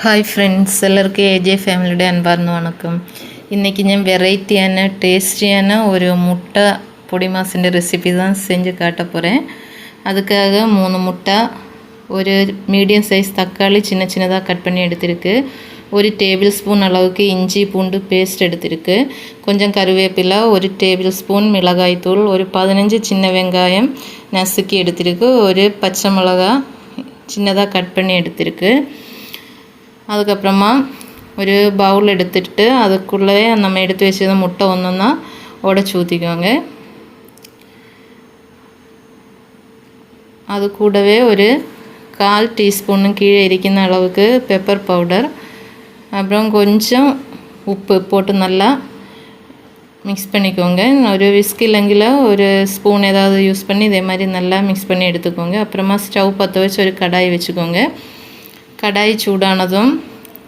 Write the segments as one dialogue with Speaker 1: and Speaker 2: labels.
Speaker 1: Hi friends എല്ലാവർക്കും AJ ஃபேமிலியோட ഫാമിലിയുടെ வணக்கம். വണക്കം இன்றைக்கி ஞான் வெரைட்டியான டேஸ்டியான ஒரு முட்டை பொடி மாசின் ரெசிபி தான் செஞ்சு காட்ட போகிறேன் அதுக்காக மூணு முட்டை ஒரு மீடியம் சைஸ் தக்காளி சின்ன சின்னதாக கட் பண்ணி எடுத்திருக்கு. ஒரு டேபிள் ஸ்பூன் அளவுக்கு இஞ்சி பூண்டு பேஸ்ட் எடுத்திருக்கு. கொஞ்சம் கருவேப்பிலை ஒரு டேபிள் ஸ்பூன் மிளகாய்த்தூள் ஒரு பதினஞ்சு சின்ன வெங்காயம் நசுக்கி எடுத்திருக்கு. ஒரு பச்சை மிளகா சின்னதாக கட் பண்ணி எடுத்திருக்கு. அதுக்கப்புறமா ஒரு பவுல் எடுத்துட்டு அதுக்குள்ளே நம்ம எடுத்து வச்சிருந்த முட்டை ஒன்றொன்னா உடச்சி ஊற்றிக்கோங்க அது கூடவே ஒரு கால் டீஸ்பூன்னு கீழே இരിക്കുന്ന அளவுக்கு பெப்பர் பவுடர் அப்புறம் கொஞ்சம் உப்பு போட்டு நல்லா மிக்ஸ் பண்ணிக்கோங்க. ஒரு விஸ்க் இல்லைங்கில ஒரு ஸ்பூன் ஏதாவது யூஸ் பண்ணி இதே மாதிரி நல்லா மிக்ஸ் பண்ணி எடுத்துக்கோங்க. அப்புறமா ஸ்டவ் பற்ற வச்சு ஒரு கடாய் வச்சுக்கோங்க. கடாய் சூடானதும்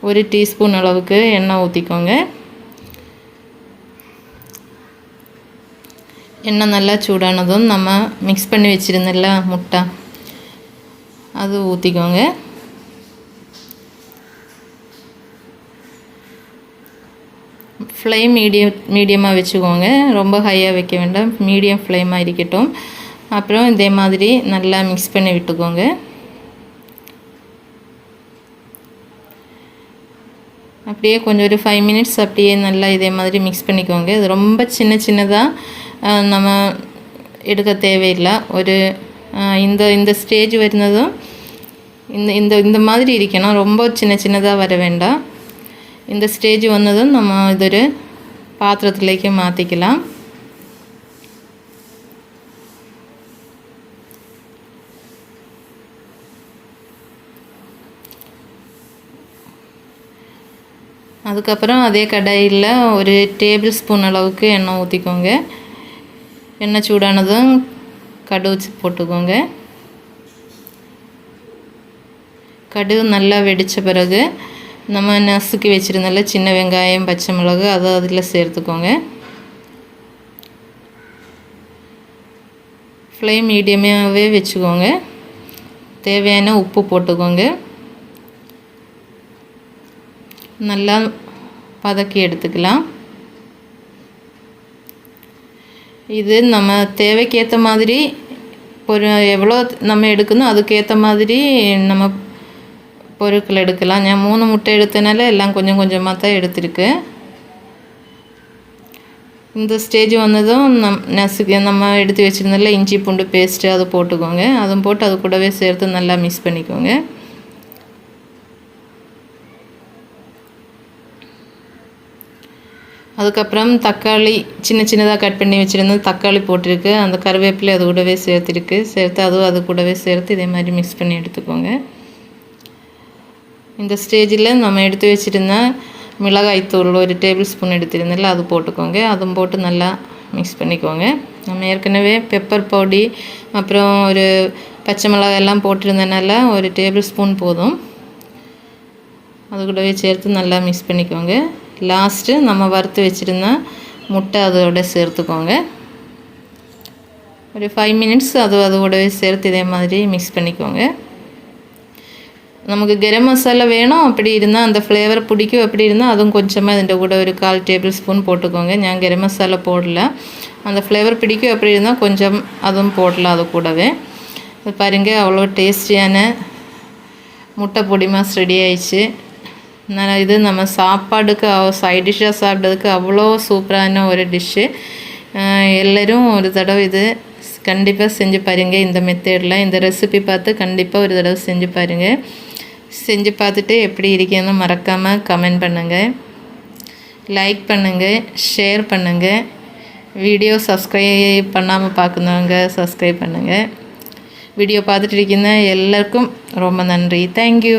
Speaker 1: ஒரு டீஸ்பூன் அளவுக்கு எண்ணெய் ஊற்றிக்கோங்க எண்ணெய் நல்லா சூடானதும் நம்ம மிக்ஸ் பண்ணி வச்சுருந்தல முட்டை. அது ஊற்றிக்கோங்க ஃப்ளேம் மீடியம் மீடியமாக வச்சுக்கோங்க. ரொம்ப ஹையாக வைக்க வேண்டாம். மீடியம் ஃப்ளேமாக இருக்கட்டும். அப்புறம் இதே மாதிரி நல்லா மிக்ஸ் பண்ணி விட்டுக்கோங்க. அப்படியே கொஞ்சம் ஒரு ஃபைவ் மினிட்ஸ் அப்படியே நல்லா இதே மாதிரி மிக்ஸ் பண்ணிக்கோங்க. இது ரொம்ப சின்ன சின்னதாக நம்ம எடுக்க தேவையில்லை. ஒரு இந்த இந்த ஸ்டேஜ் வருന്നതും இந்த இந்த இந்த மாதிரி இருக்கணும். ரொம்ப சின்ன சின்னதாக வர வேண்டாம். இந்த ஸ்டேஜ் வந்ததும் நம்ம ഇതൊരു പാത്രത്തിലേക്ക് മാറ്റിക്കലാം அதுக்கப்புறம் அதே கடாயில் ஒரு டேபிள் ஸ்பூன் அளவுக்கு எண்ணெய் ஊற்றிக்கோங்க எண்ணெய் சூடானதும் கடுகு போட்டுக்கோங்க. கடுகு நல்லா வெடித்த பிறகு நம்ம நசுக்கி வச்சுருந்தால சின்ன வெங்காயம் பச்சை மிளகு அதை அதில் சேர்த்துக்கோங்க. ஃப்ளேம் மீடியமாகவே வச்சுக்கோங்க. தேவையான உப்பு போட்டுக்கோங்க. நல்லா பதக்கி எடுத்துக்கலாம். இது நம்ம தேவைக்கேற்ற மாதிரி பொரு எவ்வளோ நம்ம எடுக்கணும் அதுக்கேற்ற மாதிரி நம்ம பொருட்கள் எடுக்கலாம். நான் மூணு முட்டை எடுத்தனால எல்லாம் கொஞ்சம் கொஞ்சமாக தான் எடுத்துருக்கு. இந்த ஸ்டேஜ் வந்ததும் நம் நசுக்கு நம்ம எடுத்து வச்சுருந்ததில் இஞ்சி பூண்டு பேஸ்ட்டு அதை போட்டுக்கோங்க. அதுவும் போட்டு அது கூடவே சேர்த்து நல்லா மிக்ஸ் பண்ணிக்கோங்க. அதுக்கப்புறம் தக்காளி சின்ன சின்னதாக கட் பண்ணி வச்சுருந்தது. தக்காளி போட்டிருக்கு. அந்த கருவேப்பிலை அது கூடவே சேர்த்துருக்கு. சேர்த்து அதுவும் அது கூடவே சேர்த்து இதே மாதிரி மிக்ஸ் பண்ணி எடுத்துக்கோங்க. இந்த ஸ்டேஜில் நம்ம எடுத்து வச்சுருந்த மிளகாய்த்தூள் ஒரு டேபிள் ஸ்பூன் எடுத்திருந்தில்ல அது போட்டுக்கோங்க. அதுவும் போட்டு நல்லா மிக்ஸ் பண்ணிக்கோங்க. நம்ம ஏற்கனவே பெப்பர் பவுடி அப்புறம் ஒரு பச்சை மிளகாய் எல்லாம் போட்டிருந்தனால ஒரு டேபிள் ஸ்பூன் போதும். அது கூடவே சேர்த்து நல்லா மிக்ஸ் பண்ணிக்கோங்க. லாஸ்ட்டு நம்ம வறுத்து வச்சுருந்த முட்டை அதோட சேர்த்துக்கோங்க ஒரு ஃபைவ் மினிட்ஸ் அது அதோடவே சேர்த்து இதே மாதிரி மிக்ஸ் பண்ணிக்கோங்க நமக்கு கரம் மசாலா வேணும் அப்படி இருந்தால் அந்த ஃப்ளேவர் பிடிக்கும் அப்படி இருந்தால் அதுவும் கொஞ்சமாக ഇതിൻ്റെ கூட ஒரு கால் டேபிள் ஸ்பூன் போட்டுக்கோங்க ഞാൻ ഗരം மசாலா போடல அந்த ஃப்ளேவர் பிடிக்கும் அப்படி இருந்தால் கொஞ்சம் அதுவும் போடலாம் அது கூடவே இது பாருங்க அவ்வளோ டேஸ்டியான முட்டை பொடி மாஸ் ரெடி ஆயிடுச்சு நான் இது நம்ம சாப்பாடுக்கு சைட் டிஷ்ஷாக சாப்பிட்டதுக்கு அவ்வளோ சூப்பரான ஒரு டிஷ்ஷு எல்லோரும் ஒரு தடவை இது கண்டிப்பாக செஞ்சு பாருங்கள் இந்த மெத்தேடில் இந்த ரெசிபி பார்த்து கண்டிப்பாக ஒரு தடவை செஞ்சு பாருங்கள் செஞ்சு பார்த்துட்டு எப்படி இருக்கேன்னு மறக்காமல் கமெண்ட் பண்ணுங்கள் லைக் பண்ணுங்கள் ஷேர் பண்ணுங்கள் வீடியோ சப்ஸ்கிரைப் பண்ணாமல் பார்க்குறவங்க சப்ஸ்கிரைப் பண்ணுங்கள் வீடியோ பார்த்துட்டு இருக்கீங்க எல்லாருக்கும் ரொம்ப நன்றி தேங்க்யூ